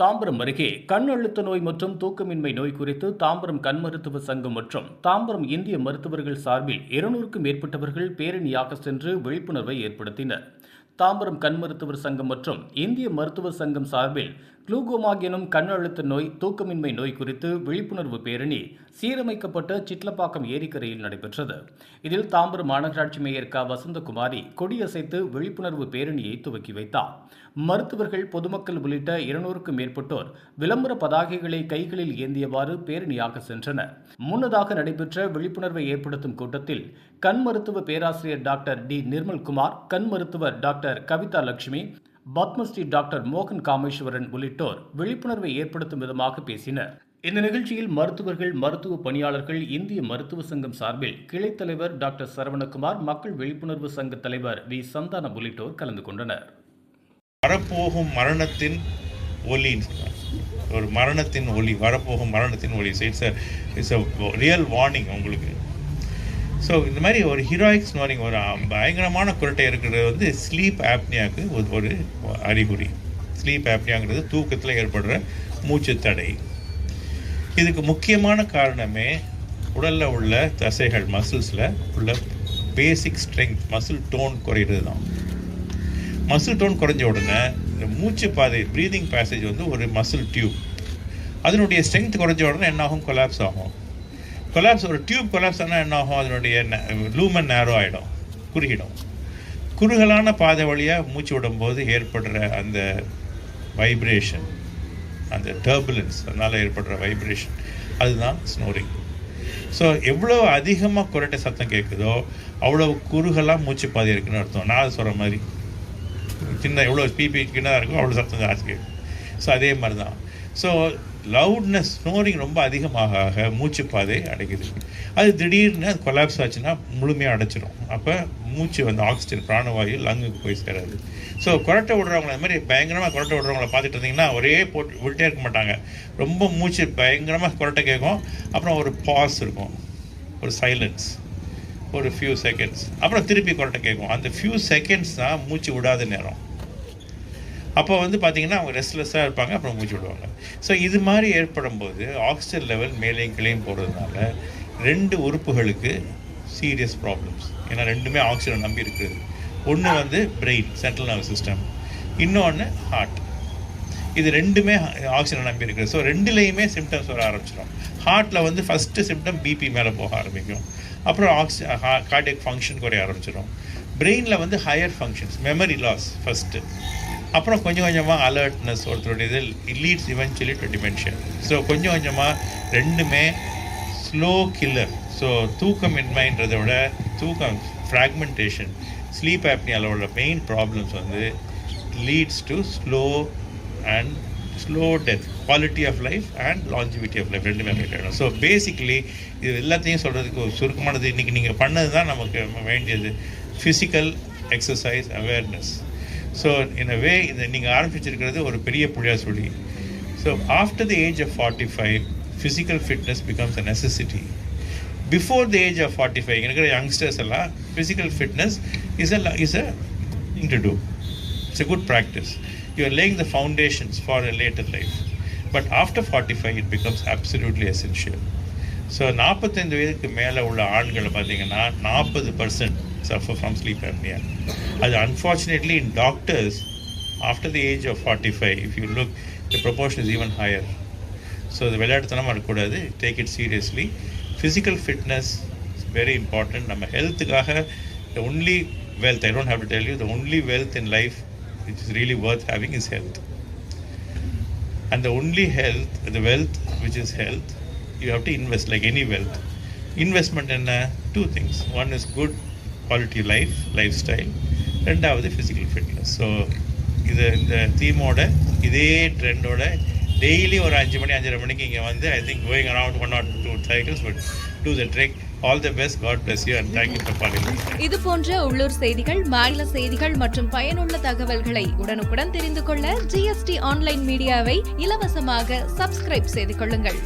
தாம்பரம் அருகே கண் அழுத்த நோய் மற்றும் தூக்கமின்மை நோய் குறித்து தாம்பரம் கண் மருத்துவ சங்கம் மற்றும் தாம்பரம் இந்திய மருத்துவர்கள் சார்பில் இருநூறுக்கும் மேற்பட்டவர்கள் பேரணியாக சென்று விழிப்புணர்வை ஏற்படுத்தினர். தாம்பரம் கண் மருத்துவர் சங்கம் மற்றும் இந்திய மருத்துவ சங்கம் சார்பில் குளுகோமா எனும் கண் அழுத்த நோய் தூக்கமின்மை நோய் குறித்து விழிப்புணர்வு பேரணி சீரமைக்கப்பட்ட சிட்லப்பாக்கம் ஏரிக்கரையில் நடைபெற்றது. இதில் தாம்பரம் மாநகராட்சி மேயர் க. வசந்தகுமாரி கொடியசைத்து விழிப்புணர்வு பேரணியை துவக்கி வைத்தார். மருத்துவர்கள் பொதுமக்கள் உள்ளிட்ட இருநூறுக்கும் மேற்பட்டோர் விளம்பர பதாகைகளை கைகளில் ஏந்தியவாறு பேரணியாக சென்றனர். முன்னதாக நடைபெற்ற விழிப்புணர்வை ஏற்படுத்தும் கூட்டத்தில் கண் மருத்துவ பேராசிரியர் டாக்டர் டி. நிர்மல்குமார் கண் மருத்துவர் டாக்டர் கவிதா லட்சுமி பத்மஸ்ரீ டாக்டர் மோகன் காமேஸ்வரன் உள்ளிட்டோர் விழிப்புணர்வை ஏற்படுத்தும் விதமாக பேசினர். இந்த நிகழ்ச்சியில் மருத்துவர்கள் மருத்துவ பணியாளர்கள் இந்திய மருத்துவ சங்கம் சார்பில் கிளை தலைவர் டாக்டர் சரவணகுமார் மக்கள் விழிப்புணர்வு சங்க தலைவர் வி. சந்தானம் உள்ளிட்டோர் கலந்து கொண்டனர். வரப்போகும் மரணத்தின் ஒலி ஒரு மரணத்தின் ஒலி வரப்போகும் மரணத்தின் ஒலி. It's it's a real warning உங்களுக்கு. ஸோ இந்த மாதிரி ஒரு ஹீரோயிக் ஸ்னோரிங் ஒரு பயங்கரமான குரட்டை இருக்கிறது வந்து ஸ்லீப் ஆப்னியாவுக்கு ஒரு ஒரு அறிகுறி. ஸ்லீப் ஆப்னியாங்கிறது தூக்கத்தில் ஏற்படுற மூச்சு தடை. இதுக்கு முக்கியமான காரணமே உடலில் உள்ள தசைகள் மசில்ஸில் உள்ள பேசிக் ஸ்ட்ரென்த் மசில் டோன் குறையிறது தான். மசில் டோன் குறைஞ்ச உடனே இந்த மூச்சு பாதை ப்ரீதிங் பேசேஜ் வந்து ஒரு மசில் டியூப் அதனுடைய ஸ்ட்ரென்த் குறைஞ்ச உடனே என்ன ஆகும் கொலாப்ஸ் ஆகும். கொலாப்ஸ் ஒரு டியூப் கொலாப்ஸ் ஆனால் என்ன ஆகும்? அதனுடைய லூமன் நேரோ ஆகிடும் குறுகிடும். குறுகலான பாதை வழியாக மூச்சு விடும்போது ஏற்படுற அந்த வைப்ரேஷன் அந்த டர்புலன்ஸ் அதனால் ஏற்படுற வைப்ரேஷன் அதுதான் ஸ்னோரிங் ஸோ எவ்வளோ அதிகமாக குரட்டை சத்தம் கேட்குதோ அவ்வளோ குறுகலாக மூச்சு பாதை இருக்குன்னு அர்த்தம். நான் சொல்கிற மாதிரி. சின்ன எவ்வளோ பிபி சின்னதாக இருக்கோ அவ்வளோ சத்தம் ஜாஸ்தி கேட்கும் ஸோ அதே மாதிரி தான் ஸோ லவுட்னஸ் ஸ்னோரிங் ரொம்ப அதிகமாக ஆக மூச்சு பாதை அடைக்குது அது திடீர்னு அது கொலாப்ஸ் ஆச்சுன்னா முழுமையாக அடைச்சிடும் அப்போ மூச்சு வந்து ஆக்சிஜன் பிராணவாயு லங்குக்கு போய் சேராது. ஸோ குரட்டை விடுறவங்கள அது மாதிரி பயங்கரமாக குரட்டை விடுறவங்கள பார்த்துட்டு இருந்தீங்கன்னா ஒரே போட்டு விட்டே இருக்க மாட்டாங்க. ரொம்ப மூச்சு பயங்கரமாக குரட்டை கேட்கும். அப்புறம் ஒரு பாஸ் இருக்கும். ஒரு சைலன்ஸ் ஒரு ஃபியூ செகண்ட்ஸ் அப்புறம் திருப்பி குரட்டை கேட்கும். அந்த ஃபியூ செகண்ட்ஸ் தான் மூச்சு விடாத நேரம். அப்போ வந்து பார்த்தீங்கன்னா அவங்க ரெஸ்ட்லெஸ்ஸாக இருப்பாங்க அப்புறம் மூச்சு விடுவாங்க. ஸோ இது மாதிரி ஏற்படும் போது ஆக்சிஜன் லெவல் மேலேயும் கிளையும் போகிறதுனால ரெண்டு உறுப்புகளுக்கு சீரியஸ் ப்ராப்ளம்ஸ் ஏன்னா ரெண்டுமே ஆக்சிஜன் நம்பி இருக்குது ஒன்று வந்து பிரெயின் சென்ட்ரல் நர்வஸ் சிஸ்டம் இன்னொன்று ஹார்ட் இது ரெண்டுமே ஆக்சிஜன் நம்பி இருக்குது ஸோ ரெண்டுலேயுமே சிம்டம்ஸ் வர ஆரம்பிச்சிடும். ஹார்ட்டில் வந்து ஃபஸ்ட்டு சிம்டம் பிபி மேலே போக ஆரம்பிக்கும். அப்புறம் ஆக்சி கார்டியக் ஃபங்க்ஷன் குறைய ஆரம்பிச்சிடும். பிரெயினில் வந்து higher functions memory loss first அப்புறம் கொஞ்சம் கொஞ்சமாக அலர்ட்னஸ் ஒருத்தருடைய இதில் leads eventually to dementia so கொஞ்சம் கொஞ்சமாக ரெண்டுமே ஸ்லோ கில்லர் ஸோ தூக்கமின்மைன்றதை விட தூக்கம் ஃப்ராக்மெண்டேஷன் ஸ்லீப் ஆப்னி உள்ள மெயின் ப்ராப்ளம்ஸ் வந்து leads to slow and slow death quality of life and longevity of life ரெண்டுமே அஃபெக்ட் ஆகிடும் ஸோ பேசிக்கலி இது எல்லாத்தையும் சொல்கிறதுக்கு ஒரு சுருக்கமானது. இன்றைக்கி நீங்கள் பண்ணது தான் நமக்கு வேண்டியது. Physical exercise awareness so in a way இதை நீங்கள் ஆரம்பிச்சிருக்கிறது ஒரு பெரிய புழியா சொல்லி so after the age of forty five physical fitness becomes a necessity before the age of forty five இருக்கிற யங்ஸ்டர்ஸ் எல்லாம் physical fitness is a is a thing to do it's a good practice. You are laying the foundations for a later life. But after 45, it becomes absolutely essential so நாற்பத்தைந்து வயதுக்கு மேலே உள்ள ஆண்களை பார்த்தீங்கன்னா நாற்பது percent suffer from sleep apnea. அது unfortunately in doctors after the age of forty five if you look the proportion is even higher so அது விளையாட்டுத்தனமாக இருக்கக்கூடாது. Take it seriously physical fitness very important நம்ம ஹெல்த்துக்காக the only wealth I don't have to tell you the only wealth in life which is really worth having is health and the only health the wealth which is health you have to invest like any wealth investment என்ன two things one is good quality life lifestyle ரெண்டாவது physical fitness so இது இந்த தீமோட இதே ட்ரெண்டோட daily ஒரு அஞ்சு மணி அஞ்சரை மணிக்கு இங்கே வந்து I think going around one or two cycles but to the trek all the best God bless you and thank you for calling இது போன்ற உள்ளூர் செய்திகள் மாநில செய்திகள் மற்றும் பயனுள்ள தகவல்களை உடனுக்குடன் தெரிந்து கொள்ள ஜிஎஸ்டி ஆன்லைன் மீடியாவை இலவசமாக சப்ஸ்கிரைப் செய்து கொள்ளுங்கள்.